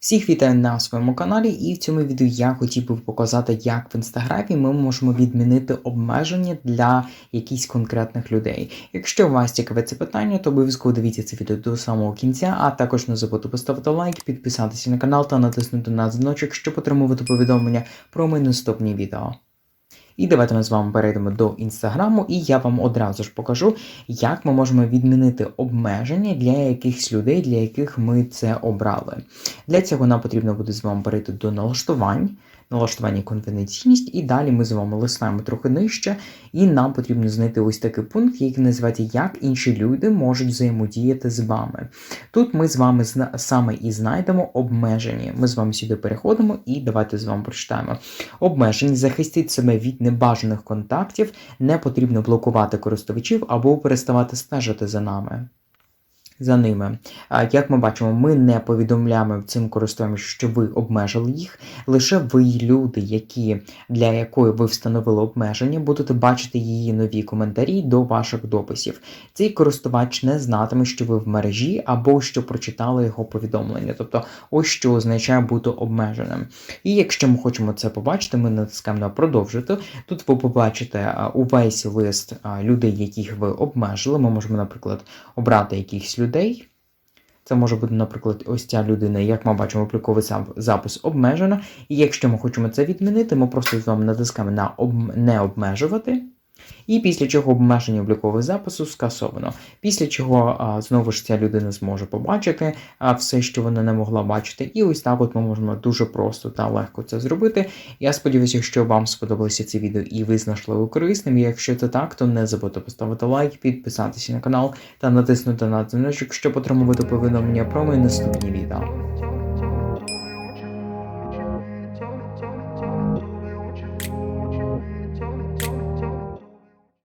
Всіх вітаю на своєму каналі, і в цьому відео я хотів би показати, як в інстаграмі ми можемо відмінити обмеження для якихось конкретних людей. Якщо вас цікаве це питання, то обов'язково дивіться це відео до самого кінця, а також не забудьте поставити лайк, підписатися на канал та натиснути на дзвіночок, щоб отримувати повідомлення про мої наступні відео. І давайте ми з вами перейдемо до інстаграму, і я вам одразу ж покажу, як ми можемо відмінити обмеження для якихось людей, для яких ми це обрали. Для цього нам потрібно буде з вами перейти до налаштувань, налаштування конфіденційність, і далі ми з вами листаємо трохи нижче, і нам потрібно знайти ось такий пункт, який називається Як інші люди можуть взаємодіяти з вами. Тут ми з вами саме і знайдемо обмеження. Ми з вами сюди переходимо і давайте з вами прочитаємо. Обмежень захистіть себе від небажаних контактів, не потрібно блокувати користувачів або переставати стежити за нами. За ними. Як ми бачимо, ми не повідомляємо цим користувачам, що ви обмежили їх. Лише ви, люди, які, для якої ви встановили обмеження, будете бачити її нові коментарі до ваших дописів. Цей користувач не знатиме, що ви в мережі або що прочитали його повідомлення. Тобто, ось що означає бути обмеженим. І якщо ми хочемо це побачити, ми натискаємо на продовжити. Тут ви побачите увесь лист людей, яких ви обмежили. Ми можемо, наприклад, обрати якихось людей. Це може бути, наприклад, ось ця людина, як ми бачимо, обліковий запис обмежено. І якщо ми хочемо це відмінити, ми просто з вами натискаємо на об... не обмежувати. І після чого обмеження облікового запису скасовано. Після чого знову ж ця людина зможе побачити все, що вона не могла бачити. І ось так от ми можемо дуже просто та легко це зробити. Я сподіваюся, що вам сподобалося це відео і ви знайшли його корисним. Якщо це так, то не забудьте поставити лайк, підписатися на канал та натиснути на дзвіночок, щоб отримувати повідомлення про мої наступні відео.